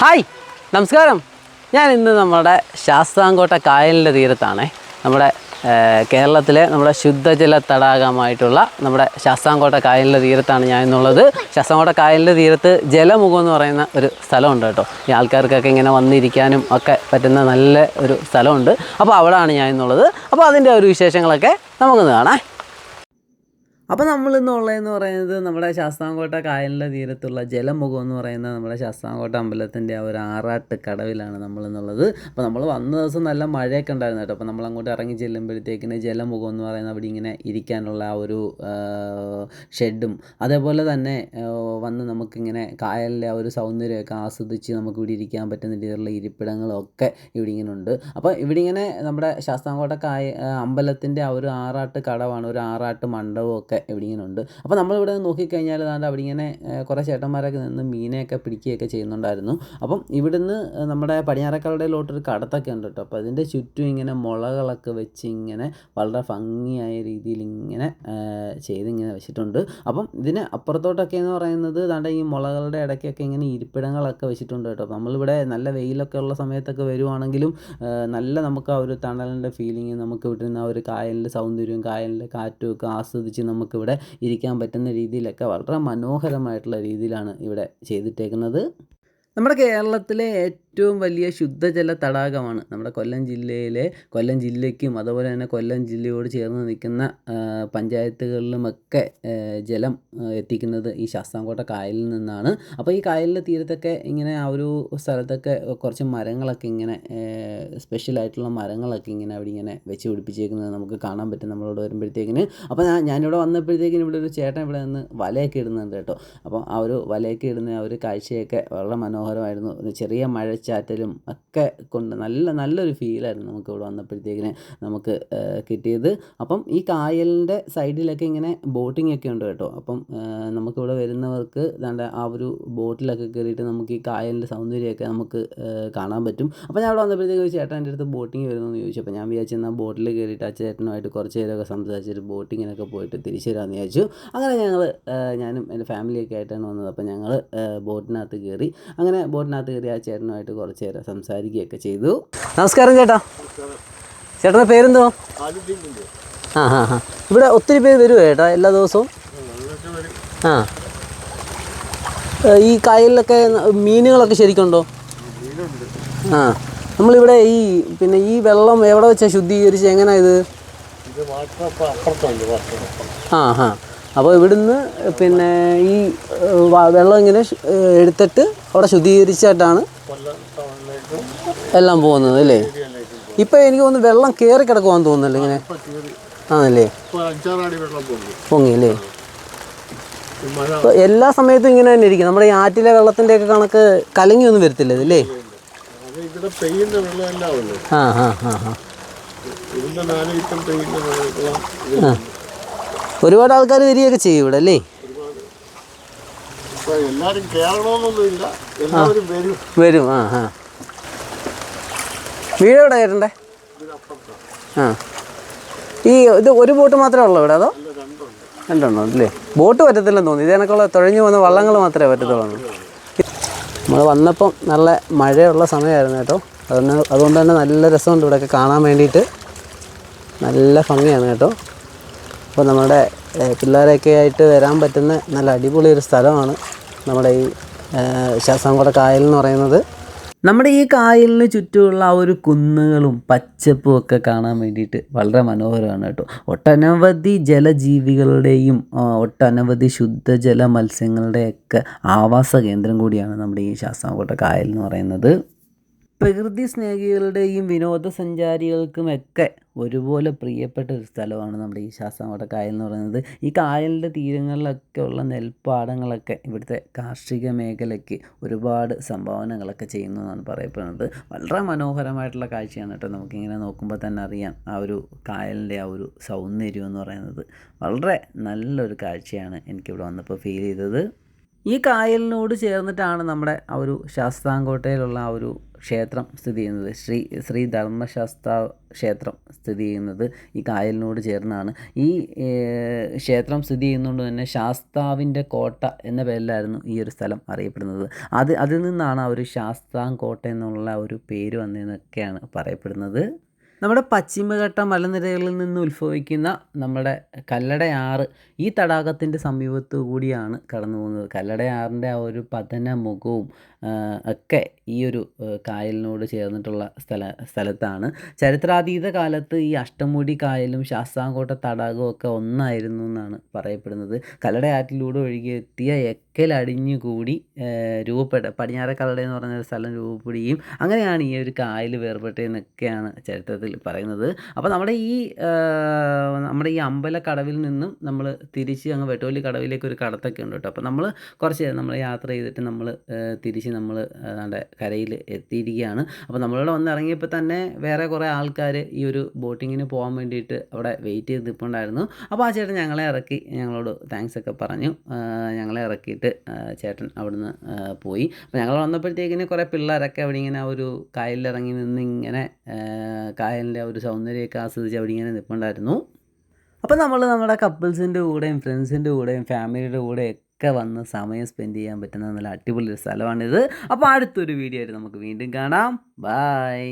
Hi നമസ്കാരം. ഞാൻ ഇന്ന് നമ്മുടെ ശാസ്താംകോട്ട കായലിന്റെ തീരത്താണ്. നമ്മുടെ കേരളത്തിലെ നമ്മുടെ ശുദ്ധജല തടാകമായിട്ടുള്ള നമ്മുടെ ശാസ്താംകോട്ട കായലിന്റെ തീരത്താണ് ഞാൻ ഇന്നുള്ളത്. ശാസ്താംകോട്ട കായലിന്റെ തീരത്ത് ജലമുഖം എന്ന് പറയുന്ന ഒരു സ്ഥലമുണ്ട് കേട്ടോ. ഈ ആൾക്കാർക്കൊക്കെ ഇങ്ങനെ വന്നിരിക്കാനും ഒക്കെ പറ്റുന്ന നല്ല ഒരു സ്ഥലമുണ്ട്. അപ്പോൾ അവിടെയാണ് ഞാൻ ഇന്നുള്ളത്. അപ്പോൾ അതിന്റെ ഒരു വിശേഷങ്ങളൊക്കെ നമുക്കൊന്ന് കാണാം. അപ്പോൾ നമ്മൾ ഇന്നുള്ളതെന്ന് പറയുന്നത് നമ്മുടെ ശാസ്താംകോട്ട കായലിന്റെ തീരത്തുള്ള ജലമുഖം എന്ന് പറയുന്ന നമ്മുടെ ശാസ്താംകോട്ട അമ്പലത്തിന്റെ ആ ഒരു ആറാട്ട് കടവിലാണ് നമ്മൾ എന്നുള്ളത് അപ്പോൾ നമ്മൾ വന്ന ദിവസം നല്ല മഴയൊക്കെ ഉണ്ടായിരുന്നു കേട്ടോ. അപ്പോൾ നമ്മൾ അങ്ങോട്ട് ഇറങ്ങി ചെല്ലുമ്പോഴത്തേക്കിന് ജലമുഖം എന്ന് പറയുന്ന അവിടെ ഇങ്ങനെ ഇരിക്കാനുള്ള ആ ഒരു ഷെഡും. അതേപോലെ തന്നെ വന്ന് നമുക്കിങ്ങനെ കായലിലെ ആ ഒരു സൗന്ദര്യമൊക്കെ ആസ്വദിച്ച് നമുക്ക് ഇവിടെ ഇരിക്കാൻ പറ്റുന്ന രീതിയിലുള്ള ഇരിപ്പിടങ്ങളൊക്കെ ഇവിടെ ഇങ്ങനെ ഉണ്ട്. അപ്പോൾ ഇവിടെ ഇങ്ങനെ നമ്മുടെ ശാസ്താംകോട്ട കായ അമ്പലത്തിന്റെ ആ ഒരു ആറാട്ട് കടവാണ്. ഒരു ആറാട്ട് മണ്ഡപവും ഇങ്ങനെ ഉണ്ട് അപ്പോൾ നമ്മളിവിടെ നോക്കിക്കഴിഞ്ഞാൽ ദാണ്ട് അവിടെ ഇങ്ങനെ കുറേ ചേട്ടന്മാരൊക്കെ നിന്ന് മീനെയൊക്കെ പിടിക്കുകയൊക്കെ ചെയ്യുന്നുണ്ടായിരുന്നു. അപ്പം ഇവിടുന്ന് നമ്മുടെ പടിഞ്ഞാറക്കടയിലോട്ടൊരു കടത്തൊക്കെ ഉണ്ട് കേട്ടോ അപ്പോൾ അതിന്റെ ചുറ്റും ഇങ്ങനെ മുളകളൊക്കെ വെച്ച് ഇങ്ങനെ വളരെ ഭംഗിയായ രീതിയിൽ ഇങ്ങനെ ചെയ്തിങ്ങനെ വെച്ചിട്ടുണ്ട്. അപ്പം ഇതിന് അപ്പുറത്തോട്ടൊക്കെ എന്ന് പറയുന്നത് ദാണ്ട ഈ മുളകളുടെ ഇടയ്ക്കൊക്കെ ഇങ്ങനെ ഇരിപ്പിടങ്ങളൊക്കെ വെച്ചിട്ടുണ്ട് കേട്ടോ നമ്മളിവിടെ നല്ല വെയിലൊക്കെ ഉള്ള സമയത്തൊക്കെ വരുവാണെങ്കിലും നല്ല നമുക്ക് ആ ഒരു തണലിന്റെ ഫീലിംഗ് നമുക്ക് ഇവിടെ നിന്ന് ആ ഒരു കായലിന്റെ സൗന്ദര്യവും കായലിന്റെ കാറ്റും ഒക്കെ ആസ്വദിച്ച് നമുക്കിവിടെ ഇരിക്കാൻ പറ്റുന്ന രീതിയിലൊക്കെ വളരെ മനോഹരമായിട്ടുള്ള രീതിയിലാണ് ഇവിടെ ചെയ്തിട്ടേക്കുന്നത്. നമ്മുടെ കേരളത്തിലെ ഏറ്റവും വലിയ ശുദ്ധജല തടാകമാണ് നമ്മുടെ കൊല്ലം ജില്ലയിലെ കൊല്ലം ജില്ലയ്ക്കും അതുപോലെ തന്നെ കൊല്ലം ജില്ലയോട് ചേർന്ന് നിൽക്കുന്ന പഞ്ചായത്തുകളിലുമൊക്കെ ജലം എത്തിക്കുന്നത് ഈ ശാസ്താംകോട്ട കായലിൽ നിന്നാണ്. അപ്പോൾ ഈ കായലിന്റെ തീരത്തൊക്കെ ഇങ്ങനെ ആ ഒരു സ്ഥലത്തൊക്കെ കുറച്ച് മരങ്ങളൊക്കെ ഇങ്ങനെ സ്പെഷ്യലായിട്ടുള്ള മരങ്ങളൊക്കെ ഇങ്ങനെ അവിടെ ഇങ്ങനെ വെച്ച് പിടിപ്പിച്ചേക്കുന്നത് നമുക്ക് കാണാൻ പറ്റും നമ്മളോട് വരുമ്പോഴത്തേക്കിന്. അപ്പോൾ ഞാൻ ഞാനിവിടെ വന്നപ്പോഴത്തേക്കിന് ഇവിടെ ഒരു ചേട്ടൻ ഇവിടെ നിന്ന് വലയൊക്കെ ഇടുന്നുണ്ട് കേട്ടോ. അപ്പോൾ ആ ഒരു വലയൊക്കെ ഇടുന്ന ആ ഒരു കാഴ്ചയൊക്കെ വളരെ മനോഹരമായിരുന്നു. ചെറിയ മഴച്ചാറ്റലും ഒക്കെ കൊണ്ട് നല്ല നല്ലൊരു ഫീലായിരുന്നു നമുക്ക് ഇവിടെ വന്നപ്പോഴത്തേക്കിന് നമുക്ക് കിട്ടിയത്. അപ്പം ഈ കായലിന്റെ സൈഡിലൊക്കെ ഇങ്ങനെ ബോട്ടിംഗ് ഒക്കെ ഉണ്ട് കേട്ടോ. അപ്പം നമുക്കിവിടെ വരുന്നവർക്ക് നല്ല ആ ഒരു ബോട്ടിലൊക്കെ കയറിയിട്ട് നമുക്ക് ഈ കായലിന്റെ സൗന്ദര്യമൊക്കെ നമുക്ക് കാണാൻ പറ്റും. അപ്പോൾ ഞാൻ അവിടെ വന്നപ്പോഴത്തേക്ക് ഒരു ചേട്ടൻ എന്റെ അടുത്ത് ബോട്ടിങ് വരുമെന്ന് ചോദിച്ചു. അപ്പോൾ ഞാൻ വിചാരിച്ചു എന്നാൽ ബോട്ടിൽ കയറിയിട്ട് ആ ചേട്ടനുമായിട്ട് കുറച്ച് നേരമൊക്കെ സംസാരിച്ചിട്ട് ബോട്ടിങ്ങിനൊക്കെ പോയിട്ട് തിരിച്ചു വരാമെന്ന് വിചാരിച്ചു. അങ്ങനെ ഞങ്ങൾ ഞാനും എന്റെ ഫാമിലിയൊക്കെ ആയിട്ടാണ് വന്നത്. അപ്പോൾ ഞങ്ങൾ ബോട്ടിനകത്ത് കയറി. അങ്ങനെ ബോട്ടിനകത്ത് കയറി ആ ചേട്ടനുമായിട്ട് കുറച്ച് നേരം സംസാരിക്കുകയൊക്കെ ചെയ്തു. നമസ്കാരം ചേട്ടാ. ചേട്ടന്റെ പേരെന്തോ? ആ ഹാ ഹാ ഇവിടെ ഒത്തിരി പേര് വരുമോ ചേട്ടാ എല്ലാ ദിവസവും? ആ. ഈ കായലിലൊക്കെ മീനുകളൊക്കെ ശരിക്കുണ്ടോ? ആ. നമ്മളിവിടെ ഈ പിന്നെ ഈ വെള്ളം എവിടെ വെച്ചാൽ ശുദ്ധീകരിച്ച്? എങ്ങനെയാ ഇത്? ആ ഹാ അപ്പോൾ ഇവിടുന്ന് പിന്നെ ഈ വെള്ളം ഇങ്ങനെ എടുത്തിട്ട് അവിടെ ശുദ്ധീകരിച്ചിട്ടാണ് എല്ലാം പോകുന്നത് അല്ലേ? ഇപ്പം എനിക്ക് തോന്നുന്നു വെള്ളം കയറി കിടക്കുവാന്ന് തോന്നുന്നല്ലോ ഇങ്ങനെ. ആണല്ലേ? പൊങ്ങി അല്ലേ എല്ലാ സമയത്തും ഇങ്ങനെ തന്നെ ഇരിക്കും. നമ്മുടെ ഈ ആറ്റിലെ വെള്ളത്തിന്റെ ഒക്കെ കണക്ക് കലങ്ങിയൊന്നും വരത്തില്ല ഇതല്ലേ ആ ആ ആ ആ. ഒരുപാട് ആൾക്കാർ വരികയൊക്കെ ചെയ്യും ഇവിടെ അല്ലേ? എല്ലാവരും വരും. വരും ആ ആ. വീട് എവിടെ ആയിട്ടുണ്ടേ ആ. ഈ ഇത് ഒരു ബോട്ട് മാത്രമേ ഉള്ളൂ ഇവിടെ അതോ? രണ്ടെണ്ണം അല്ലേ? ബോട്ട് പറ്റത്തില്ലെന്ന് തോന്നി ഇതിനൊക്കെയുള്ള തുഴഞ്ഞു പോകുന്ന വള്ളങ്ങൾ മാത്രമേ പറ്റത്തുള്ളൂ. നമ്മൾ വന്നപ്പം നല്ല മഴയുള്ള സമയമായിരുന്നു കേട്ടോ. അതുകൊണ്ട് അതുകൊണ്ട് തന്നെ നല്ല രസമുണ്ട് ഇവിടെയൊക്കെ കാണാൻ വേണ്ടിയിട്ട്. നല്ല ഭംഗിയാണ് കേട്ടോ. അപ്പോൾ നമ്മുടെ പിള്ളേരൊക്കെ ആയിട്ട് വരാൻ പറ്റുന്ന നല്ല അടിപൊളി ഒരു സ്ഥലമാണ് നമ്മുടെ ഈ ശാസ്താംകോട്ട കായൽ എന്ന് പറയുന്നത്. നമ്മുടെ ഈ കായലിന് ചുറ്റുമുള്ള ആ ഒരു കുന്നുകളും പച്ചപ്പും ഒക്കെ കാണാൻ വേണ്ടിയിട്ട് വളരെ മനോഹരമാണ് കേട്ടോ. ഒട്ടനവധി ജലജീവികളുടെയും ഒട്ടനവധി ശുദ്ധജല മത്സ്യങ്ങളുടെയൊക്കെ ആവാസ കേന്ദ്രം കൂടിയാണ് നമ്മുടെ ഈ ശാസ്താംകോട്ട കായൽ എന്ന് പറയുന്നത്. പ്രകൃതി സ്നേഹികളുടെയും വിനോദസഞ്ചാരികൾക്കുമൊക്കെ ഒരുപോലെ പ്രിയപ്പെട്ട ഒരു സ്ഥലമാണ് നമ്മുടെ ഈ ശാസ്താംകോട്ട കായൽ എന്ന് പറയുന്നത്. ഈ കായലിന്റെ തീരങ്ങളിലൊക്കെ ഉള്ള നെൽപ്പാടങ്ങളൊക്കെ ഇവിടുത്തെ കാർഷിക മേഖലയ്ക്ക് ഒരുപാട് സംഭാവനകളൊക്കെ ചെയ്യുന്നു എന്നാണ് പറയപ്പെടുന്നത്. വളരെ മനോഹരമായിട്ടുള്ള കാഴ്ചയാണ് കേട്ടോ. നമുക്കിങ്ങനെ നോക്കുമ്പോൾ തന്നെ അറിയാം ആ ഒരു കായലിന്റെ ആ ഒരു സൗന്ദര്യം എന്ന് പറയുന്നത്. വളരെ നല്ലൊരു കാഴ്ചയാണ് എനിക്കിവിടെ വന്നപ്പോൾ ഫീൽ ചെയ്തത്. ഈ കായലിനോട് ചേർന്നിട്ടാണ് നമ്മുടെ ആ ഒരു ശാസ്താംകോട്ടയിലുള്ള ആ ഒരു ക്ഷേത്രം സ്ഥിതി ചെയ്യുന്നത്. ശ്രീ ശ്രീ ധർമ്മശാസ്ത്ര ക്ഷേത്രം സ്ഥിതി ചെയ്യുന്നത് ഈ കായലിനോട് ചേർന്നാണ്. ഈ ക്ഷേത്രം സ്ഥിതി ചെയ്യുന്നതുകൊണ്ട് തന്നെ ശാസ്താവിന്റെ കോട്ട എന്ന പേരിലായിരുന്നു ഈ ഒരു സ്ഥലം അറിയപ്പെടുന്നത്. അത് അതിൽ നിന്നാണ് ആ ഒരു ശാസ്താംകോട്ട എന്നുള്ള ഒരു പേര് വന്നതെന്നൊക്കെയാണ് പറയപ്പെടുന്നത്. നമ്മുടെ പശ്ചിമഘട്ട മലനിരകളിൽ നിന്ന് ഉത്ഭവിക്കുന്ന നമ്മുടെ കല്ലടയാറ് ഈ തടാകത്തിന്റെ സമീപത്തു കൂടിയാണ് കടന്നു പോകുന്നത്. കല്ലടയാറിന്റെ ആ ഒരു പതന മുഖവും ഒക്കെ ഈ ഒരു കായലിനോട് ചേർന്നിട്ടുള്ള സ്ഥല സ്ഥലത്താണ്. ചരിത്രാതീത കാലത്ത് ഈ അഷ്ടമുടി കായലും ശാസ്താംകോട്ട തടാകവും ഒക്കെ ഒന്നായിരുന്നു എന്നാണ് പറയപ്പെടുന്നത്. കല്ലടയാറ്റിലൂടെ ഒഴുകിയെത്തിയ എക്കലടിഞ്ഞുകൂടി രൂപപ്പെട്ട പടിഞ്ഞാറക്കല്ലട എന്ന് പറഞ്ഞൊരു സ്ഥലം രൂപപ്പെടുകയും അങ്ങനെയാണ് ഈ ഒരു കായൽ വേർപെട്ടതെന്നൊക്കെയാണ് ചരിത്രത്തിൽ പറയുന്നത്. അപ്പോൾ നമ്മുടെ ഈ നമ്മുടെ ഈ അമ്പലക്കടവിൽ നിന്നും നമ്മൾ തിരിച്ച് അങ്ങ് വെട്ടുവല്ലി കടവിലേക്ക് ഒരു കടത്തൊക്കെ ഉണ്ട് കേട്ടോ. അപ്പോൾ നമ്മൾ കുറച്ച് നമ്മൾ യാത്ര ചെയ്തിട്ട് നമ്മൾ തിരിച്ച് നമ്മൾ നമ്മുടെ കരയിൽ എത്തിയിരിക്കുകയാണ്. അപ്പോൾ നമ്മളിവിടെ വന്ന് ഇറങ്ങിയപ്പോൾ തന്നെ വേറെ കുറേ ആൾക്കാർ ഈ ഒരു ബോട്ടിങ്ങിന് പോകാൻ വേണ്ടിയിട്ട് അവിടെ വെയിറ്റ് ചെയ്ത് നിൽപ്പുണ്ടായിരുന്നു അപ്പോൾ ആ ചേട്ടൻ ഞങ്ങളെ ഇറക്കി ഞങ്ങളോട് താങ്ക്സ് ഒക്കെ പറഞ്ഞു. ഞങ്ങളെ ഇറക്കിയിട്ട് ആ, ചേട്ടൻ അവിടുന്ന് പോയി. അപ്പോൾ ഞങ്ങൾ വന്നപ്പോഴത്തേക്കിന് കുറേ പിള്ളേരൊക്കെ അവിടെ ഇങ്ങനെ ഒരു കായലിലിറങ്ങി നിന്ന് ഇങ്ങനെ കായലിന്റെ ഒരു സൗന്ദര്യമൊക്കെ ആസ്വദിച്ച് അവിടെ ഇങ്ങനെ നിൽപ്പുണ്ടായിരുന്നു അപ്പോൾ നമ്മൾ നമ്മുടെ കപ്പിൾസിന്റെ കൂടെയും ഫ്രണ്ട്സിന്റെ കൂടെയും ഫാമിലിയുടെ കൂടെയും ഒക്കെ വന്ന് സമയം സ്പെൻഡ് ചെയ്യാൻ പറ്റുന്ന നല്ല അടിപൊളി ഒരു സ്ഥലമാണിത്. അപ്പോൾ അടുത്തൊരു വീഡിയോ ആയിട്ട് നമുക്ക് വീണ്ടും കാണാം. ബായ്